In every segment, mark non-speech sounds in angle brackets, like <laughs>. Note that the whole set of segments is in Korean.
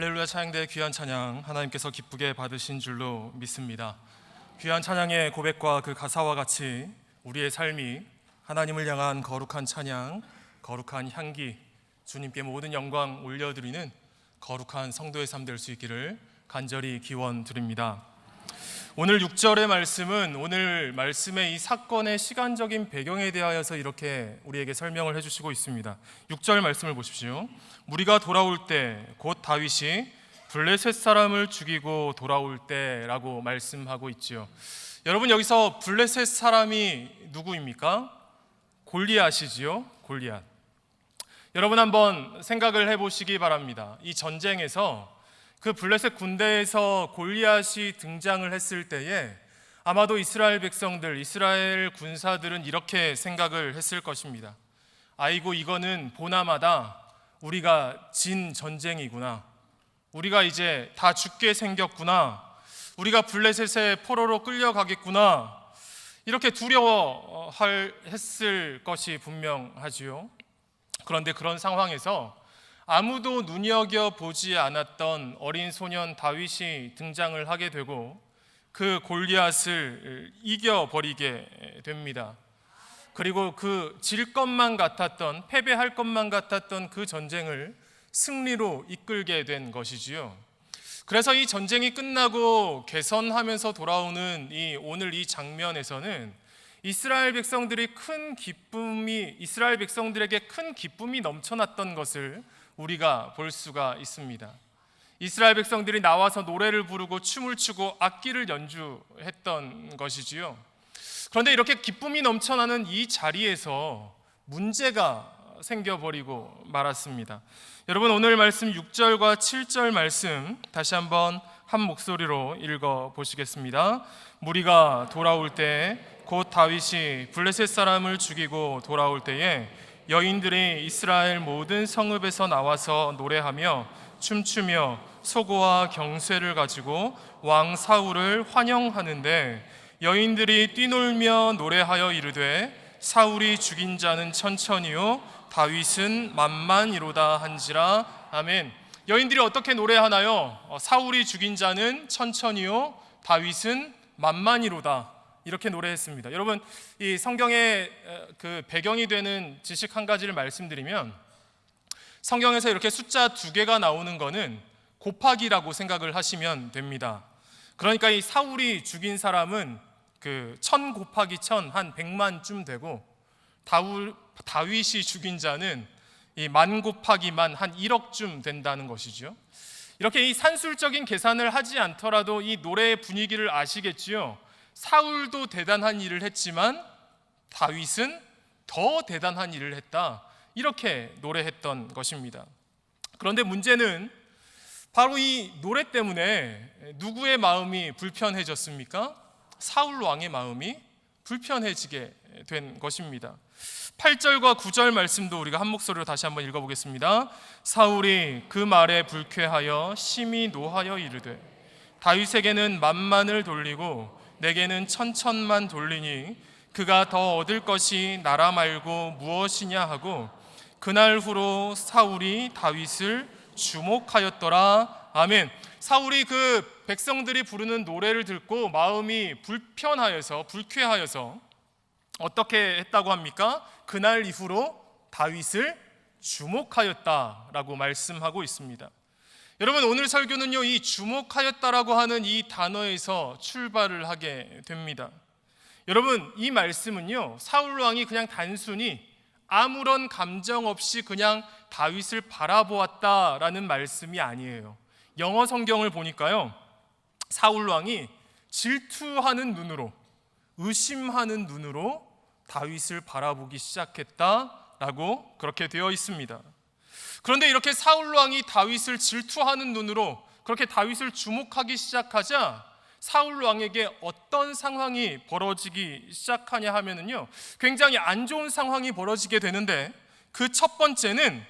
할렐루야 찬양대 귀한 찬양 하나님께서 기쁘게 받으신 줄로 믿습니다. 귀한 찬양의 고백과 그 가사와 같이 우리의 삶이 하나님을 향한 거룩한 찬양, 거룩한 향기, 주님께 모든 영광 올려드리는 거룩한 성도의 삶 될 수 있기를 간절히 기원 드립니다. 오늘 6절의 말씀은 오늘 말씀의 이 사건의 시간적인 배경에 대하여서 이렇게 우리에게 설명을 해주시고 있습니다. 6절 말씀을 보십시오. 무리가 돌아올 때 곧 다윗이 블레셋 사람을 죽이고 돌아올 때라고 말씀하고 있지요. 여러분 여기서 블레셋 사람이 누구입니까? 골리앗이지요. 골리앗. 여러분 한번 생각을 해보시기 바랍니다. 이 전쟁에서 그 블레셋 군대에서 골리앗이 등장을 했을 때에 아마도 이스라엘 백성들, 이스라엘 군사들은 이렇게 생각을 했을 것입니다. 아이고 이거는 보나마다 우리가 진 전쟁이구나. 우리가 이제 다 죽게 생겼구나. 우리가 블레셋의 포로로 끌려가겠구나. 이렇게 두려워할 했을 것이 분명하지요. 그런데 그런 상황에서 아무도 눈여겨 보지 않았던 어린 소년 다윗이 등장을 하게 되고 그 골리앗을 이겨 버리게 됩니다. 그리고 그 질 것만 같았던 패배할 것만 같았던 그 전쟁을 승리로 이끌게 된 것이지요. 그래서 이 전쟁이 끝나고 개선하면서 돌아오는 이 오늘 이 장면에서는 이스라엘 백성들이 큰 기쁨이 이스라엘 백성들에게 큰 기쁨이 넘쳐났던 것을 우리가 볼 수가 있습니다. 이스라엘 백성들이 나와서 노래를 부르고 춤을 추고 악기를 연주했던 것이지요. 그런데 이렇게 기쁨이 넘쳐나는 이 자리에서 문제가 생겨버리고 말았습니다. 여러분 오늘 말씀 6절과 7절 말씀 다시 한번 한 목소리로 읽어 보시겠습니다. 무리가 돌아올 때 곧 다윗이 블레셋 사람을 죽이고 돌아올 때에 여인들이 이스라엘 모든 성읍에서 나와서 노래하며 춤추며 소고와 경쇠를 가지고 왕 사울을 환영하는데 여인들이 뛰놀며 노래하여 이르되 사울이 죽인 자는 천천히요 다윗은 만만이로다 한지라 아멘. 여인들이 어떻게 노래하나요? 어, 사울이 죽인 자는 천천히요 다윗은 만만이로다. 이렇게 노래했습니다. 여러분 이 성경의 그 배경이 되는 지식 한 가지를 말씀드리면 성경에서 이렇게 숫자 두 개가 나오는 거는 곱하기라고 생각을 하시면 됩니다. 그러니까 이 사울이 죽인 사람은 그 천 곱하기 천 한 백만쯤 되고 다울, 다윗이 죽인 자는 이 만 곱하기만 한 1억쯤 된다는 것이죠. 이렇게 이 산술적인 계산을 하지 않더라도 이 노래의 분위기를 아시겠지요. 사울도 대단한 일을 했지만 다윗은 더 대단한 일을 했다. 이렇게 노래했던 것입니다. 그런데 문제는 바로 이 노래 때문에 누구의 마음이 불편해졌습니까? 사울 왕의 마음이 불편해지게 된 것입니다. 8절과 9절 말씀도 우리가 한 목소리로 다시 한번 읽어 보겠습니다. 사울이 그 말에 불쾌하여 심히 노하여 이르되 다윗에게는 만만을 돌리고 내게는 천천만 돌리니 그가 더 얻을 것이 나라 말고 무엇이냐 하고 그날 후로 사울이 다윗을 주목하였더라. 아멘. 사울이 그 백성들이 부르는 노래를 듣고 마음이 불편하여서 불쾌하여서 어떻게 했다고 합니까? 그날 이후로 다윗을 주목하였다라고 말씀하고 있습니다. 여러분 오늘 설교는요 이 주목하였다라고 하는 이 단어에서 출발을 하게 됩니다. 여러분 이 말씀은요 사울 왕이 그냥 단순히 아무런 감정 없이 그냥 다윗을 바라보았다라는 말씀이 아니에요. 영어 성경을 보니까요 사울 왕이 질투하는 눈으로 의심하는 눈으로 다윗을 바라보기 시작했다라고 그렇게 되어 있습니다. 그런데 이렇게 사울 왕이 다윗을 질투하는 눈으로 그렇게 다윗을 주목하기 시작하자 사울 왕에게 어떤 상황이 벌어지기 시작하냐 하면은요. 굉장히 안 좋은 상황이 벌어지게 되는데 그 첫 번째는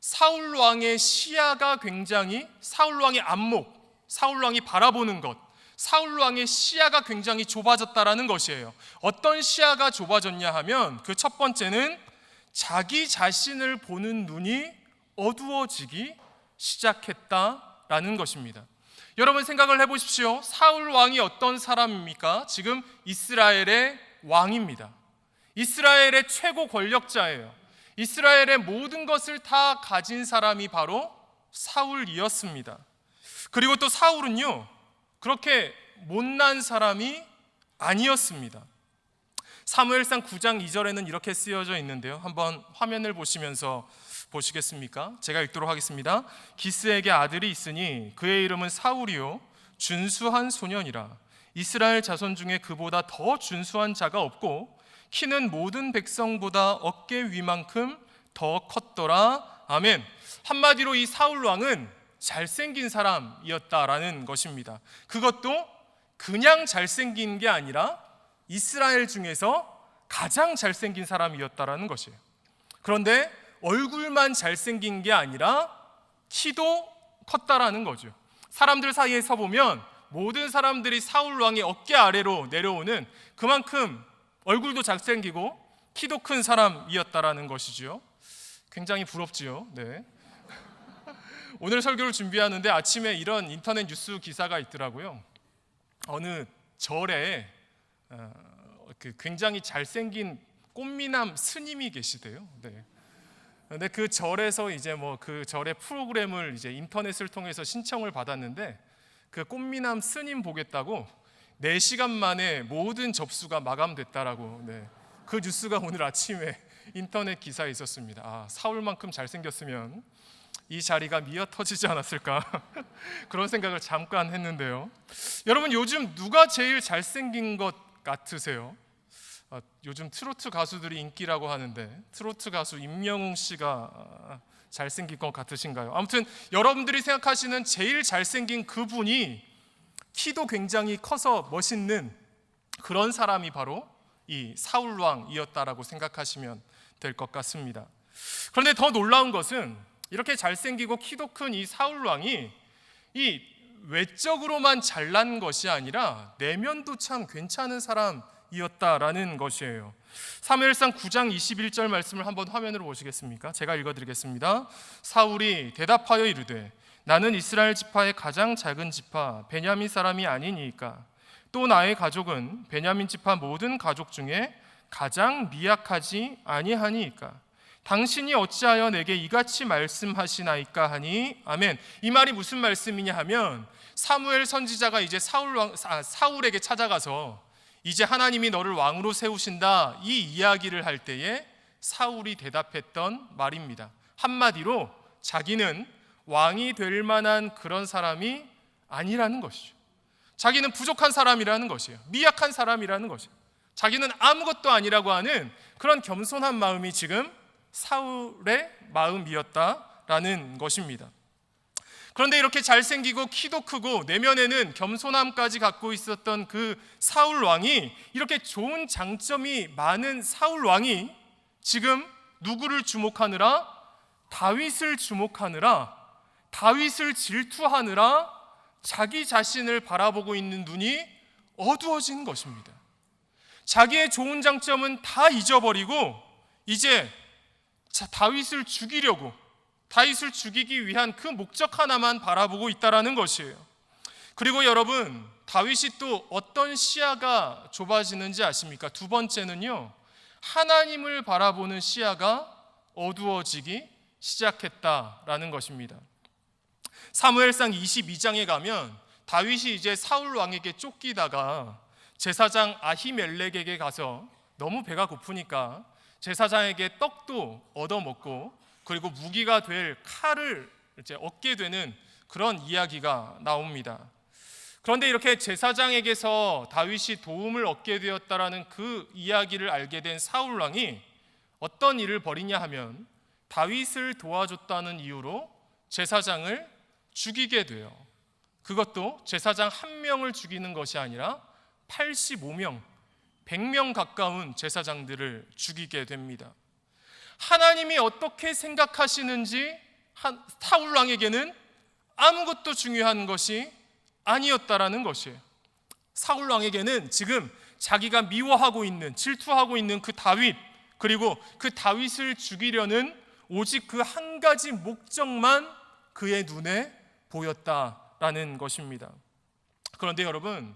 사울 왕의 시야가 굉장히 사울 왕의 안목, 사울 왕이 바라보는 것, 사울 왕의 시야가 굉장히 좁아졌다라는 것이에요. 어떤 시야가 좁아졌냐 하면 그 첫 번째는 자기 자신을 보는 눈이 어두워지기 시작했다 있다라는 것입니다. 여러분 생각을 해보십시오. 사울 왕이 어떤 사람입니까? 지금 이스라엘의 왕입니다. 이스라엘의 최고 권력자예요. 이스라엘의 모든 것을 다 가진 사람이 바로 사울이었습니다. 그리고 또 사울은요, 그렇게 못난 사람이 아니었습니다. 사무엘상 9장 2절에는 이렇게 쓰여져 있는데요. 한번 화면을 보시면서 보시겠습니까? 제가 읽도록 하겠습니다. 기스에게 아들이 있으니 그의 이름은 사울이요 준수한 소년이라 이스라엘 자손 중에 그보다 더 준수한 자가 없고 키는 모든 백성보다 어깨 위만큼 더 컸더라. 아멘. 한마디로 이 사울 왕은 잘생긴 사람이었다라는 것입니다. 그것도 그냥 잘생긴 게 아니라 이스라엘 중에서 가장 잘생긴 사람이었다라는 것이에요. 그런데 얼굴만 잘생긴 게 아니라 키도 컸다라는 거죠. 사람들 사이에서 보면 모든 사람들이 사울 왕의 어깨 아래로 내려오는 그만큼 얼굴도 잘생기고 키도 큰 사람이었다라는 것이지요. 굉장히 부럽지요. 네. <laughs> 오늘 설교를 준비하는데 아침에 이런 인터넷 뉴스 기사가 있더라고요. 어느 절에 어, 그 굉장히 잘생긴 꽃미남 스님이 계시대요. 네. 근데 그 절에서 이제 뭐 그 절의 프로그램을 이제 인터넷을 통해서 신청을 받았는데 그 꽃미남 스님 보겠다고 4시간 만에 모든 접수가 마감됐다라고 네. 그 뉴스가 오늘 아침에 <laughs> 인터넷 기사에 있었습니다. 아, 사울만큼 잘생겼으면 이 자리가 미어 터지지 않았을까 <laughs> 그런 생각을 잠깐 했는데요. 여러분 요즘 누가 제일 잘생긴 것 같으세요? 아, 요즘 트로트 가수들이 인기라고 하는데 트로트 가수 임영웅 씨가 아, 잘생긴 것 같으신가요? 아무튼 여러분들이 생각하시는 제일 잘생긴 그분이 키도 굉장히 커서 멋있는 그런 사람이 바로 이 사울 왕이었다라고 생각하시면 될 것 같습니다. 그런데 더 놀라운 것은 이렇게 잘생기고 키도 큰 이 사울 왕이 이 외적으로만 잘난 것이 아니라 내면도 참 괜찮은 사람 이었다라는 것이에요. 사무엘상 9장 21절 말씀을 한번 화면으로 보시겠습니까? 제가 읽어 드리겠습니다. 사울이 대답하여 이르되 나는 이스라엘 지파의 가장 작은 지파 베냐민 사람이 아니니까 또 나의 가족은 베냐민 지파 모든 가족 중에 가장 미약하지 아니하니까 당신이 어찌하여 내게 이같이 말씀하시나이까 하니 아멘. 이 말이 무슨 말씀이냐 하면 사무엘 선지자가 이제 사울 왕 아, 사울에게 찾아가서 이제 하나님이 너를 왕으로 세우신다 이 이야기를 할 때에 사울이 대답했던 말입니다. 한마디로 자기는 왕이 될 만한 그런 사람이 아니라는 것이죠. 자기는 부족한 사람이라는 것이에요. 미약한 사람이라는 것이에요. 자기는 아무것도 아니라고 하는 그런 겸손한 마음이 지금 사울의 마음이었다라는 것입니다. 그런데 이렇게 잘생기고 키도 크고 내면에는 겸손함까지 갖고 있었던 그 사울 왕이 이렇게 좋은 장점이 많은 사울 왕이 지금 누구를 주목하느라? 다윗을 주목하느라? 다윗을 질투하느라? 자기 자신을 바라보고 있는 눈이 어두워진 것입니다. 자기의 좋은 장점은 다 잊어버리고 이제 자, 다윗을 죽이려고 다윗을 죽이기 위한 그 목적 하나만 바라보고 있다라는 것이에요. 그리고 여러분 다윗이 또 어떤 시야가 좁아지는지 아십니까? 두 번째는요. 하나님을 바라보는 시야가 어두워지기 시작했다라는 것입니다. 사무엘상 22장에 가면 다윗이 이제 사울 왕에게 쫓기다가 제사장 아히멜렉에게 가서 너무 배가 고프니까 제사장에게 떡도 얻어먹고 그리고 무기가 될 칼을 이제 얻게 되는 그런 이야기가 나옵니다. 그런데 이렇게 제사장에게서 다윗이 도움을 얻게 되었다라는 그 이야기를 알게 된 사울 왕이 어떤 일을 벌이냐 하면 다윗을 도와줬다는 이유로 제사장을 죽이게 돼요. 그것도 제사장 한 명을 죽이는 것이 아니라 85명, 100명 가까운 제사장들을 죽이게 됩니다. 하나님이 어떻게 생각하시는지 타울 왕에게는 아무것도 중요한 것이 아니었다라는 것이에요. 사울 왕에게는 지금 자기가 미워하고 있는 질투하고 있는 그 다윗 그리고 그 다윗을 죽이려는 오직 그 한 가지 목적만 그의 눈에 보였다라는 것입니다. 그런데 여러분,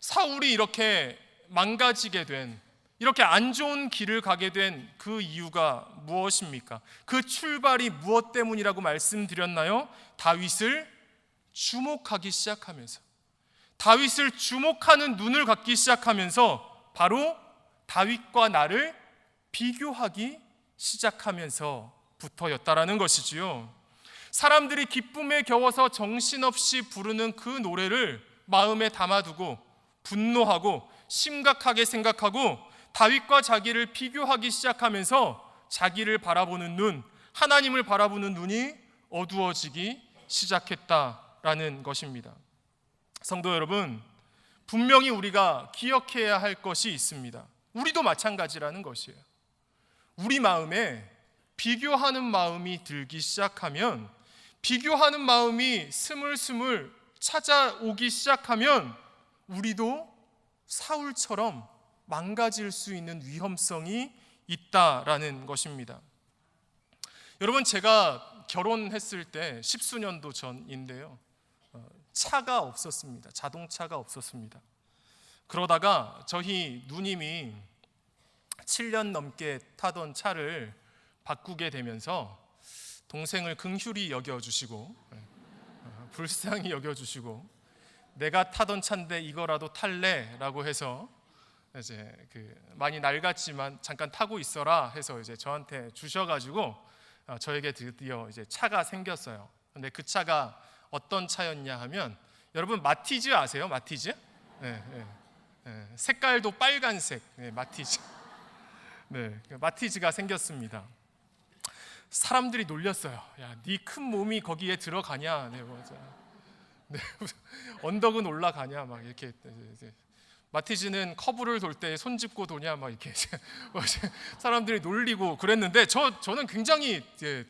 사울이 이렇게 망가지게 된 이렇게 안 좋은 길을 가게 된 그 이유가 무엇입니까? 그 출발이 무엇 때문이라고 말씀드렸나요? 다윗을 주목하기 시작하면서 다윗을 주목하는 눈을 갖기 시작하면서 바로 다윗과 나를 비교하기 시작하면서부터였다라는 것이지요. 사람들이 기쁨에 겨워서 정신없이 부르는 그 노래를 마음에 담아두고 분노하고 심각하게 생각하고 다윗과 자기를 비교하기 시작하면서 자기를 바라보는 눈, 하나님을 바라보는 눈이 어두워지기 시작했다라는 것입니다. 성도 여러분, 분명히 우리가 기억해야 할 것이 있습니다. 우리도 마찬가지라는 것이에요. 우리 마음에 비교하는 마음이 들기 시작하면 비교하는 마음이 스물스물 찾아오기 시작하면 우리도 사울처럼 망가질 수 있는 위험성이 있다라는 것입니다. 여러분 제가 결혼했을 때 십수년도 전인데요. 어, 차가 없었습니다. 자동차가 없었습니다. 그러다가 저희 누님이 7년 넘게 타던 차를 바꾸게 되면서 동생을 긍휼히 여겨주시고 어, 불쌍히 여겨주시고 내가 타던 차인데 이거라도 탈래라고 해서 이제 그 많이 낡았지만 잠깐 타고 있어라 해서 이제 저한테 주셔가지고 어, 저에게 드디어 이제 차가 생겼어요. 근데 그 차가 어떤 차였냐 하면 여러분 마티즈 아세요? 마티즈? 네, 네, 네. 색깔도 빨간색 네, 마티즈. <laughs> 네, 그 마티즈가 생겼습니다. 사람들이 놀렸어요. 야, 네 큰 몸이 거기에 들어가냐? 네, 맞아. 네, <laughs> 언덕은 올라가냐? 막 이렇게 마티즈는 커브를 돌 때 손 짚고 도냐? 막 이렇게 뭐 <laughs> 사람들이 놀리고 그랬는데 저 저는 굉장히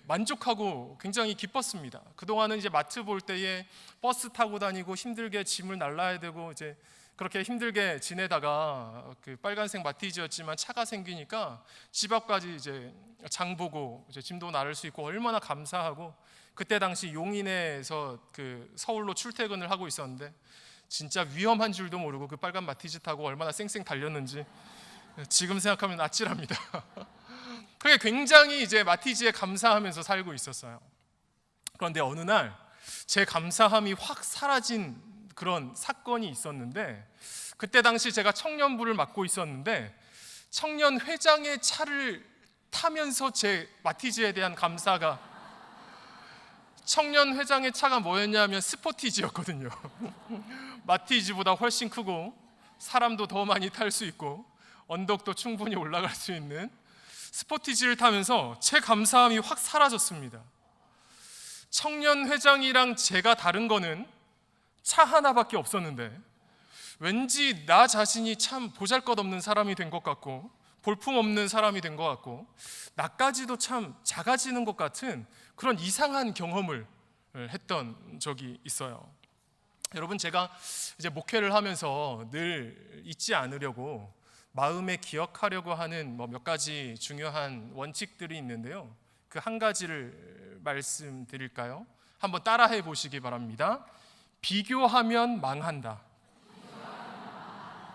만족하고 굉장히 기뻤습니다. 그 동안은 이제 마트 볼 때에 버스 타고 다니고 힘들게 짐을 날라야 되고 이제 그렇게 힘들게 지내다가 그 빨간색 마티즈였지만 차가 생기니까 집 앞까지 이제 장 보고 이제 짐도 나를 수 있고 얼마나 감사하고 그때 당시 용인에서 그 서울로 출퇴근을 하고 있었는데 진짜 위험한 줄도 모르고 그 빨간 마티즈 타고 얼마나 쌩쌩 달렸는지 지금 생각하면 아찔합니다. <laughs> 그게 굉장히 이제 마티즈에 감사하면서 살고 있었어요. 그런데 어느 날 제 감사함이 확 사라진 그런 사건이 있었는데 그때 당시 제가 청년부를 맡고 있었는데 청년 회장의 차를 타면서 제 마티즈에 대한 감사가 청년 회장의 차가 뭐였냐면 스포티지였거든요. <laughs> 마티즈보다 훨씬 크고 사람도 더 많이 탈 수 있고 언덕도 충분히 올라갈 수 있는 스포티지를 타면서 제 감사함이 확 사라졌습니다. 청년 회장이랑 제가 다른 거는 차 하나밖에 없었는데 왠지 나 자신이 참 보잘것없는 사람이 된 것 같고 볼품없는 사람이 된 것 같고 나까지도 참 작아지는 것 같은 그런 이상한 경험을 했던 적이 있어요. 여러분 제가 이제 목회를 하면서 늘 잊지 않으려고 마음에 기억하려고 하는 뭐 몇 가지 중요한 원칙들이 있는데요. 그 한 가지를 말씀드릴까요? 한번 따라해 보시기 바랍니다. 비교하면 망한다.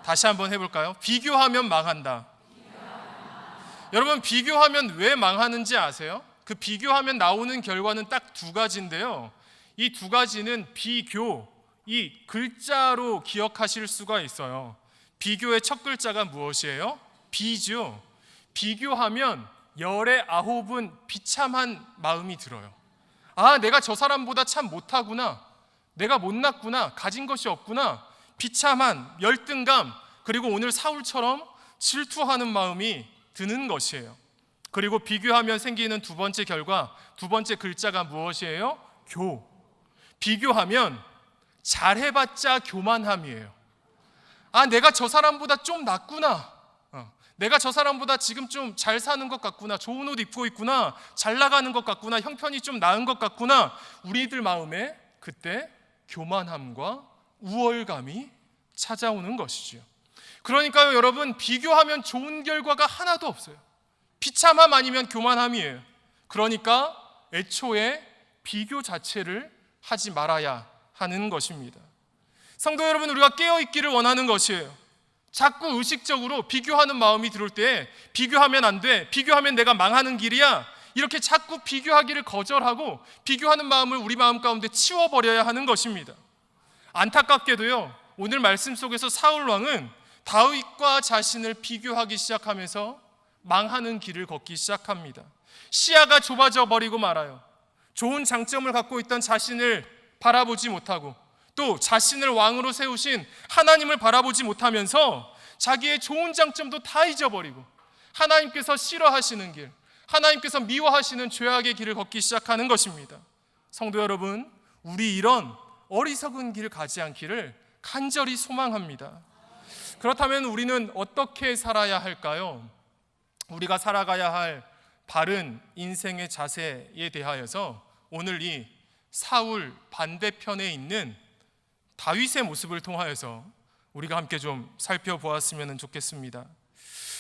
다시 한번 해볼까요? 비교하면 망한다. 여러분 비교하면 왜 망하는지 아세요? 그 비교하면 나오는 결과는 딱 두 가지인데요. 이 두 가지는 비교, 이 글자로 기억하실 수가 있어요. 비교의 첫 글자가 무엇이에요? 비죠. 비교하면 열의 아홉은 비참한 마음이 들어요. 아, 내가 저 사람보다 참 못하구나. 내가 못났구나. 가진 것이 없구나. 비참한 열등감, 그리고 오늘 사울처럼 질투하는 마음이 드는 것이에요. 그리고 비교하면 생기는 두 번째 결과, 두 번째 글자가 무엇이에요? 교. 비교하면 잘해봤자 교만함이에요. 아, 내가 저 사람보다 좀 낫구나. 어, 내가 저 사람보다 지금 좀 잘 사는 것 같구나. 좋은 옷 입고 있구나. 잘 나가는 것 같구나. 형편이 좀 나은 것 같구나. 우리들 마음에 그때 교만함과 우월감이 찾아오는 것이지요. 그러니까요, 여러분, 비교하면 좋은 결과가 하나도 없어요. 비참함 아니면 교만함이에요. 그러니까 애초에 비교 자체를 하지 말아야 하는 것입니다. 성도 여러분, 우리가 깨어 있기를 원하는 것이에요. 자꾸 의식적으로 비교하는 마음이 들을 때 비교하면 안 돼. 비교하면 내가 망하는 길이야. 이렇게 자꾸 비교하기를 거절하고 비교하는 마음을 우리 마음 가운데 치워버려야 하는 것입니다. 안타깝게도요. 오늘 말씀 속에서 사울 왕은 다윗과 자신을 비교하기 시작하면서 망하는 길을 걷기 시작합니다. 시야가 좁아져 버리고 말아요. 좋은 장점을 갖고 있던 자신을 바라보지 못하고 또 자신을 왕으로 세우신 하나님을 바라보지 못하면서 자기의 좋은 장점도 다 잊어버리고 하나님께서 싫어하시는 길, 하나님께서 미워하시는 죄악의 길을 걷기 시작하는 것입니다. 성도 여러분, 우리 이런 어리석은 길 가지 않기를 간절히 소망합니다. 그렇다면 우리는 어떻게 살아야 할까요? 우리가 살아가야 할 바른 인생의 자세에 대하여서 오늘 이 사울 반대편에 있는 다윗의 모습을 통하여서 우리가 함께 좀 살펴보았으면 좋겠습니다.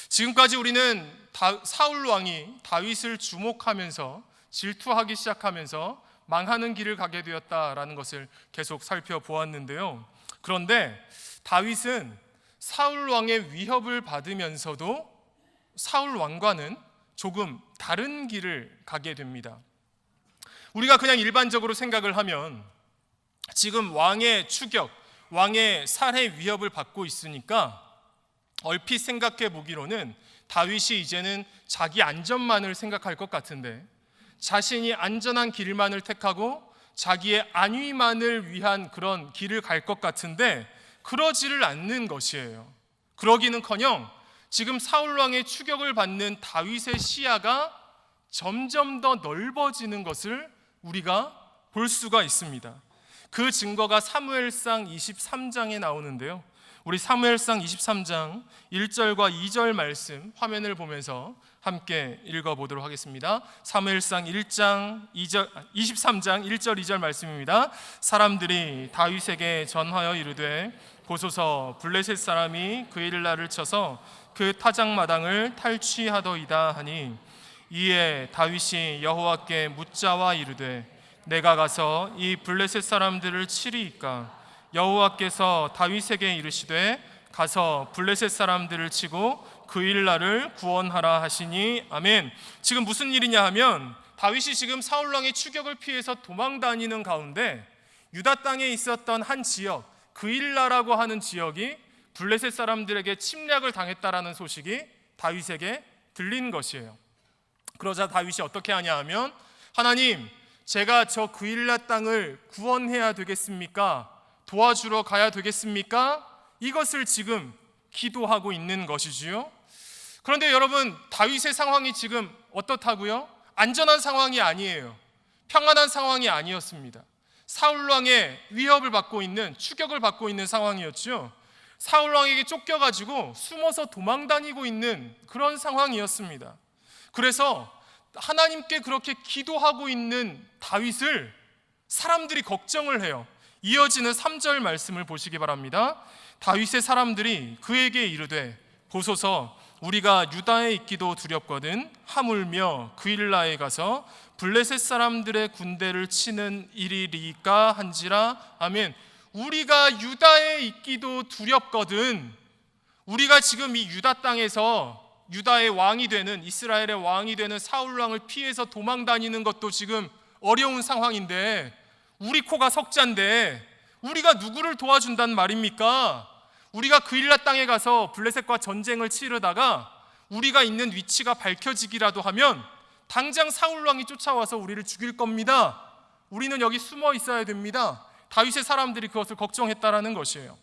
지금까지 우리는 다, 사울 왕이 다윗을 주목하면서 질투하기 시작하면서 망하는 길을 가게 되었다라는 것을 계속 살펴보았는데요. 그런데 다윗은 사울 왕의 위협을 받으면서도 사울 왕과는 조금 다른 길을 가게 됩니다. 우리가 그냥 일반적으로 생각을 하면 지금 왕의 추격, 왕의 살해 위협을 받고 있으니까 얼핏 생각해 보기로는 다윗이 이제는 자기 안전만을 생각할 것 같은데 자신이 안전한 길만을 택하고 자기의 안위만을 위한 그런 길을 갈 것 같은데 그러지를 않는 것이에요. 그러기는커녕 지금 사울 왕의 추격을 받는 다윗의 시야가 점점 더 넓어지는 것을 우리가 볼 수가 있습니다. 그 증거가 사무엘상 23장에 나오는데요. 우리 사무엘상 23장 1절과 2절 말씀 화면을 보면서 함께 읽어 보도록 하겠습니다. 사무엘상 1장 2절 23장 1절 2절 말씀입니다. 사람들이 다윗에게 전하여 이르되 보소서 블레셋 사람이 그 일날을 쳐서 그 타작 마당을 탈취하더이다 하니 이에 다윗이 여호와께 묻자와 이르되 내가 가서 이 블레셋 사람들을 치리이까 여호와께서 다윗에게 이르시되 가서 블레셋 사람들을 치고 그 일날을 구원하라 하시니 아멘. 지금 무슨 일이냐 하면 다윗이 지금 사울 왕의 추격을 피해서 도망 다니는 가운데 유다 땅에 있었던 한 지역 그일라라고 하는 지역이 블레셋 사람들에게 침략을 당했다라는 소식이 다윗에게 들린 것이에요. 그러자 다윗이 어떻게 하냐 하면 하나님 제가 저 그일라 땅을 구원해야 되겠습니까? 도와주러 가야 되겠습니까? 이것을 지금 기도하고 있는 것이지요. 그런데 여러분 다윗의 상황이 지금 어떻다고요? 안전한 상황이 아니에요. 평안한 상황이 아니었습니다. 사울 왕의 위협을 받고 있는 추격을 받고 있는 상황이었죠. 사울 왕에게 쫓겨 가지고 숨어서 도망 다니고 있는 그런 상황이었습니다. 그래서 하나님께 그렇게 기도하고 있는 다윗을 사람들이 걱정을 해요. 이어지는 3절 말씀을 보시기 바랍니다. 다윗의 사람들이 그에게 이르되 보소서 우리가 유다에 있기도 두렵거든 하물며 그일라에 가서 블레셋 사람들의 군대를 치는 일이리까 한지라 아멘. 우리가 유다에 있기도 두렵거든. 우리가 지금 이 유다 땅에서 유다의 왕이 되는 이스라엘의 왕이 되는 사울 왕을 피해서 도망 다니는 것도 지금 어려운 상황인데 우리 코가 석자인데 우리가 누구를 도와준단 말입니까? 우리가 그일라 땅에 가서 블레셋과 전쟁을 치르다가 우리가 있는 위치가 밝혀지기라도 하면 당장 사울 왕이 쫓아와서 우리를 죽일 겁니다. 우리는 여기 숨어 있어야 됩니다. 다윗의 사람들이 그것을 걱정했다라는 것이에요.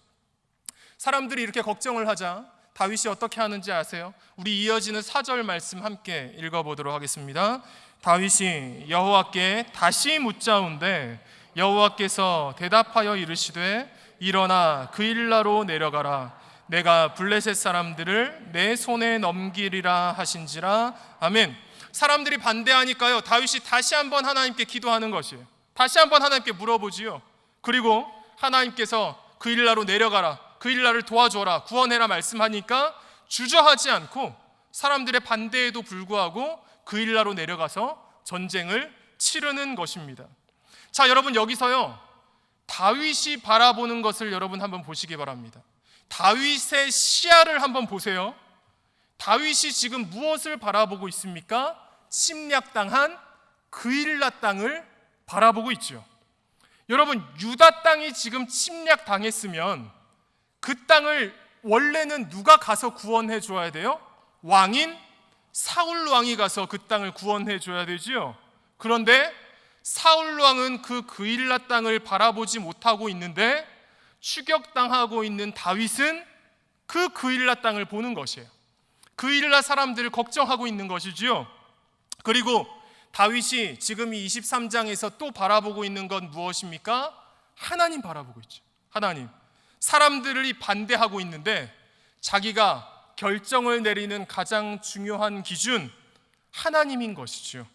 사람들이 이렇게 걱정을 하자 다윗이 어떻게 하는지 아세요? 우리 이어지는 4절 말씀 함께 읽어 보도록 하겠습니다. 다윗이 여호와께 다시 묻자온데 여호와께서 대답하여 이르시되 일어나 그 일라로 내려가라 내가 블레셋 사람들을 내 손에 넘기리라 하신지라 아멘. 사람들이 반대하니까요. 다윗이 다시 한번 하나님께 기도하는 것이에요. 다시 한번 하나님께 물어보지요. 그리고 하나님께서 그 일라로 내려가라. 그 일날을 도와줘라. 구원해라 말씀하니까 주저하지 않고 사람들의 반대에도 불구하고 그 일라로 내려가서 전쟁을 치르는 것입니다. 자, 여러분 여기서요. 다윗이 바라보는 것을 여러분 한번 보시기 바랍니다. 다윗의 시야를 한번 보세요. 다윗이 지금 무엇을 바라보고 있습니까? 침략당한 그일라 땅을 바라보고 있죠. 여러분 유다 땅이 지금 침략당했으면 그 땅을 원래는 누가 가서 구원해 줘야 돼요? 왕인 사울 왕이 가서 그 땅을 구원해 줘야 되지요. 그런데 사울 왕은 그 그일라 땅을 바라보지 못하고 있는데 추격당하고 있는 다윗은 그 그일라 땅을 보는 것이에요. 그일라 사람들을 걱정하고 있는 것이지요. 그리고 다윗이 지금 이 23장에서 또 바라보고 있는 건 무엇입니까? 하나님 바라보고 있죠. 하나님. 사람들이 반대하고 있는데 자기가 결정을 내리는 가장 중요한 기준 하나님인 것이죠.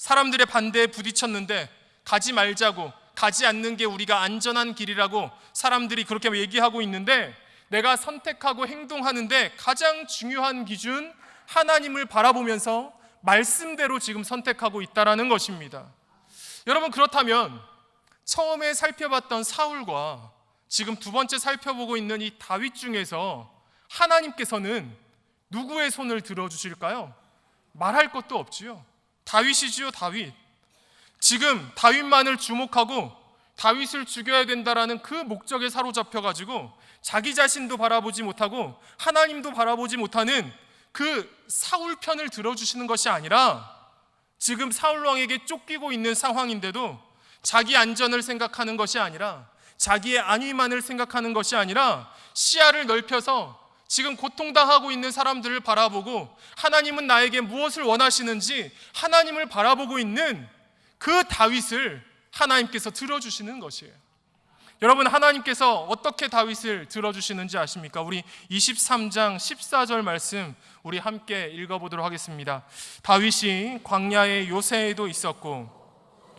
사람들의 반대에 부딪혔는데 가지 말자고 가지 않는 게 우리가 안전한 길이라고 사람들이 그렇게 얘기하고 있는데 내가 선택하고 행동하는데 가장 중요한 기준 하나님을 바라보면서 말씀대로 지금 선택하고 있다라는 것입니다. 여러분 그렇다면 처음에 살펴봤던 사울과 지금 두 번째 살펴보고 있는 이 다윗 중에서 하나님께서는 누구의 손을 들어 주실까요? 말할 것도 없지요. 다윗이지요, 다윗. 지금 다윗만을 주목하고 다윗을 죽여야 된다라는 그 목적에 사로잡혀 가지고 자기 자신도 바라보지 못하고 하나님도 바라보지 못하는 그 사울 편을 들어 주시는 것이 아니라 지금 사울 왕에게 쫓기고 있는 상황인데도 자기 안전을 생각하는 것이 아니라 자기의 안위만을 생각하는 것이 아니라 시야를 넓혀서 지금 고통당하고 있는 사람들을 바라보고 하나님은 나에게 무엇을 원하시는지 하나님을 바라보고 있는 그 다윗을 하나님께서 들어주시는 것이에요. 여러분 하나님께서 어떻게 다윗을 들어주시는지 아십니까? 우리 23장 14절 말씀 우리 함께 읽어보도록 하겠습니다. 다윗이 광야의 요새에도 있었고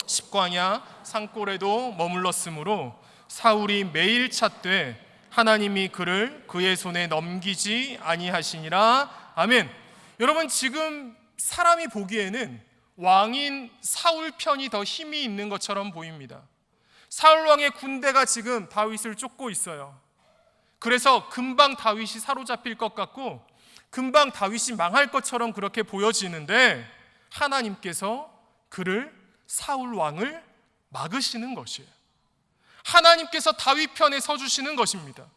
십광야 산골에도 머물렀으므로 사울이 매일 찾되 하나님이 그를 그의 손에 넘기지 아니하시니라. 아멘. 여러분 지금 사람이 보기에는 왕인 사울 편이 더 힘이 있는 것처럼 보입니다. 사울 왕의 군대가 지금 다윗을 쫓고 있어요. 그래서 금방 다윗이 사로잡힐 것 같고 금방 다윗이 망할 것처럼 그렇게 보여지는데 하나님께서 그를 사울 왕을 막으시는 것이에요. 하나님께서 다윗 편에 서 주시는 것입니다.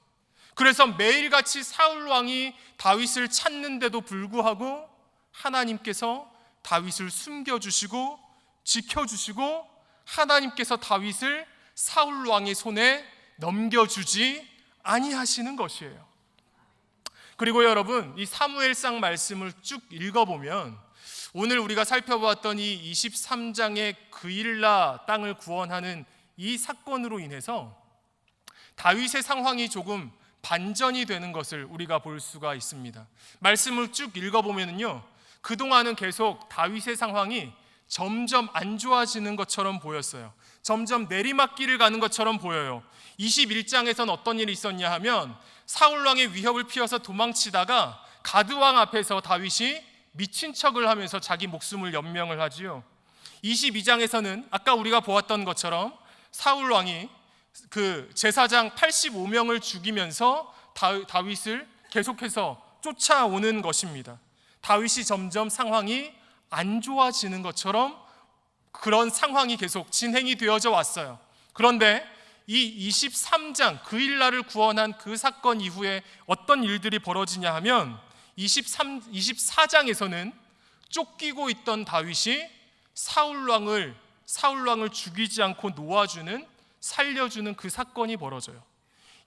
그래서 매일같이 사울 왕이 다윗을 찾는데도 불구하고 하나님께서 다윗을 숨겨 주시고 지켜 주시고 하나님께서 다윗을 사울 왕의 손에 넘겨 주지 아니하시는 것이에요. 그리고 여러분, 이 사무엘상 말씀을 쭉 읽어 보면 오늘 우리가 살펴보았던 이 23장의 그일라 땅을 구원하는 이 사건으로 인해서 다윗의 상황이 조금 반전이 되는 것을 우리가 볼 수가 있습니다. 말씀을 쭉 읽어보면요. 그동안은 계속 다윗의 상황이 점점 안 좋아지는 것처럼 보였어요. 점점 내리막길을 가는 것처럼 보여요. 21장에선 어떤 일이 있었냐 하면 사울왕의 위협을 피해서 도망치다가 가드왕 앞에서 다윗이 미친 척을 하면서 자기 목숨을 연명을 하지요. 22장에서는 아까 우리가 보았던 것처럼 사울 왕이 그 제사장 85명을 죽이면서 다윗을 계속해서 쫓아오는 것입니다. 다윗이 점점 상황이 안 좋아지는 것처럼 그런 상황이 계속 진행이 되어져 왔어요. 그런데 이 23장 그 일날을 구원한 그 사건 이후에 어떤 일들이 벌어지냐 하면 23 24장에서는 쫓기고 있던 다윗이 사울 왕을 사울 왕을 죽이지 않고 놓아주는 살려주는 그 사건이 벌어져요.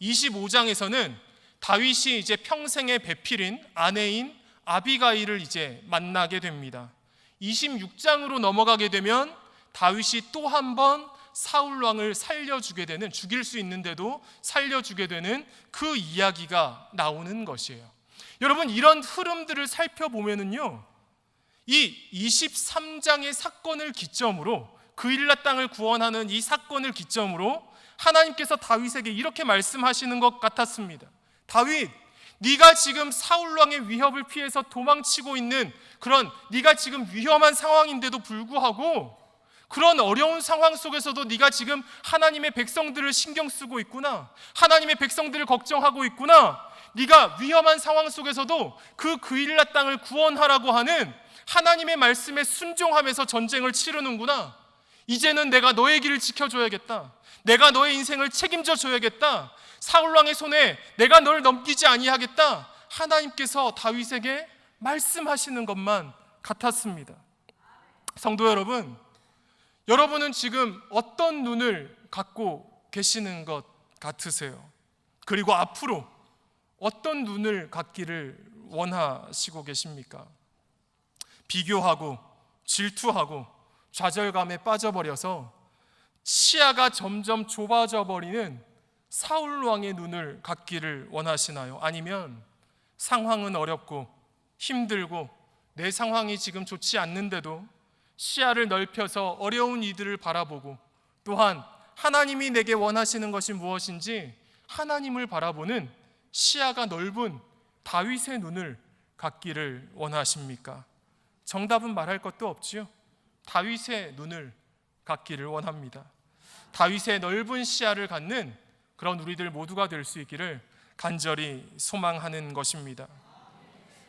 25장에서는 다윗이 이제 평생의 배필인 아내인 아비가일을 이제 만나게 됩니다. 26장으로 넘어가게 되면 다윗이 또 한 번 사울 왕을 살려주게 되는 죽일 수 있는데도 살려주게 되는 그 이야기가 나오는 것이에요. 여러분 이런 흐름들을 살펴보면은요. 이 23장의 사건을 기점으로 그일라 땅을 구원하는 이 사건을 기점으로 하나님께서 다윗에게 이렇게 말씀하시는 것 같았습니다. 다윗, 네가 지금 사울 왕의 위협을 피해서 도망치고 있는 그런 네가 지금 위험한 상황인데도 불구하고 그런 어려운 상황 속에서도 네가 지금 하나님의 백성들을 신경 쓰고 있구나. 하나님의 백성들을 걱정하고 있구나. 네가 위험한 상황 속에서도 그 그일라 땅을 구원하라고 하는 하나님의 말씀에 순종하면서 전쟁을 치르는구나. 이제는 내가 너의 길을 지켜줘야겠다. 내가 너의 인생을 책임져 줘야겠다. 사울 왕의 손에 내가 너를 넘기지 아니하겠다. 하나님께서 다윗에게 말씀하시는 것만 같았습니다. 성도 여러분, 여러분은 지금 어떤 눈을 갖고 계시는 것 같으세요? 그리고 앞으로 어떤 눈을 갖기를 원하시고 계십니까? 비교하고 질투하고 좌절감에 빠져버려서 시야가 점점 좁아져 버리는 사울 왕의 눈을 갖기를 원하시나요? 아니면 상황은 어렵고 힘들고 내 상황이 지금 좋지 않는데도 시야를 넓혀서 어려운 이들을 바라보고 또한 하나님이 내게 원하시는 것이 무엇인지 하나님을 바라보는 시야가 넓은 다윗의 눈을 갖기를 원하십니까? 정답은 말할 것도 없지요. 다윗의 눈을 갖기를 원합니다. 다윗의 넓은 시야를 갖는 그런 우리들 모두가 될 수 있기를 간절히 소망하는 것입니다.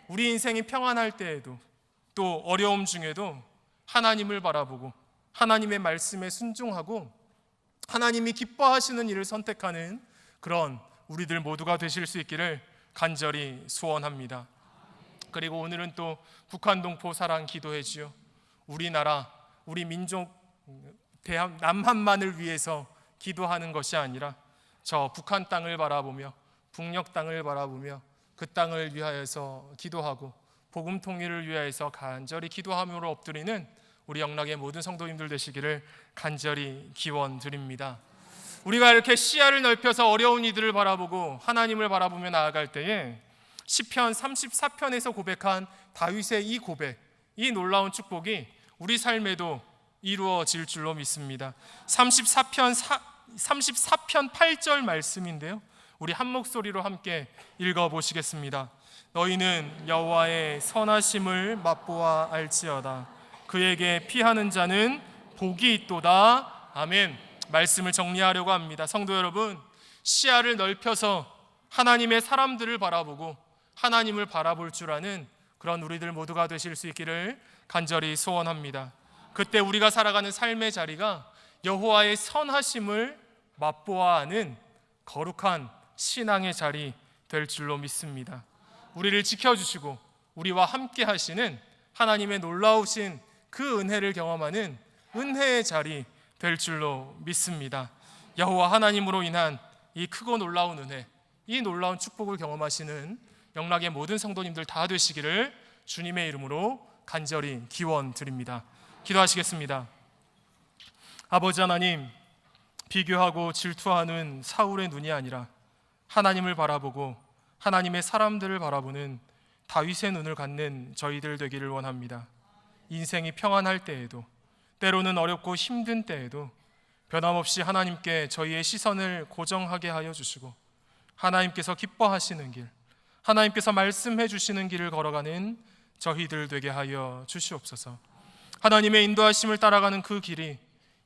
우리 인생이 평안할 때에도 또 어려움 중에도 하나님을 바라보고 하나님의 말씀에 순종하고 하나님이 기뻐하시는 일을 선택하는 그런 우리들 모두가 되실 수 있기를 간절히 소원합니다. 그리고 오늘은 또 북한 동포 사랑 기도해지요. 우리나라 우리 민족 대한 남한만을 위해서 기도하는 것이 아니라 저 북한 땅을 바라보며 북녘 땅을 바라보며 그 땅을 위하여서 기도하고 복음 통일을 위하여서 간절히 기도함으로 엎드리는 우리 영락의 모든 성도님들 되시기를 간절히 기원 드립니다. 우리가 이렇게 시야를 넓혀서 어려운 이들을 바라보고 하나님을 바라보며 나아갈 때에 시편 34편에서 고백한 다윗의 이 고백, 이 놀라운 축복이 우리 삶에도 이루어질 줄로 믿습니다. 34편 4, 34편 8절 말씀인데요. 우리 한 목소리로 함께 읽어 보시겠습니다. 너희는 여호와의 선하심을 맛보아 알지어다. 그에게 피하는 자는 복이 있도다. 아멘. 말씀을 정리하려고 합니다. 성도 여러분, 시야를 넓혀서 하나님의 사람들을 바라보고 하나님을 바라볼 줄 아는 그런 우리들 모두가 되실 수 있기를 간절히 소원합니다. 그때 우리가 살아가는 삶의 자리가 여호와의 선하심을 맛보아 아는 거룩한 신앙의 자리 될 줄로 믿습니다. 우리를 지켜주시고 우리와 함께 하시는 하나님의 놀라우신 그 은혜를 경험하는 은혜의 자리 될 줄로 믿습니다. 여호와 하나님으로 인한 이 크고 놀라운 은혜, 이 놀라운 축복을 경험하시는 영락의 모든 성도님들 다 되시기를 주님의 이름으로 간절히 기원 드립니다. 기도하시겠습니다. 아버지 하나님, 비교하고 질투하는 사울의 눈이 아니라 하나님을 바라보고 하나님의 사람들을 바라보는 다윗의 눈을 갖는 저희들 되기를 원합니다. 인생이 평안할 때에도 때로는 어렵고 힘든 때에도 변함없이 하나님께 저희의 시선을 고정하게 하여 주시고 하나님께서 기뻐하시는 길, 하나님께서 말씀해 주시는 길을 걸어가는 저희들 되게 하여 주시옵소서. 하나님의 인도하심을 따라가는 그 길이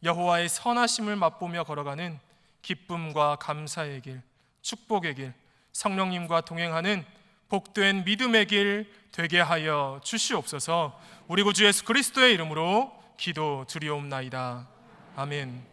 여호와의 선하심을 맛보며 걸어가는 기쁨과 감사의 길, 축복의 길, 성령님과 동행하는 복된 믿음의 길 되게 하여 주시옵소서. 우리 구주 예수 그리스도의 이름으로 기도 드리옵나이다. 아멘.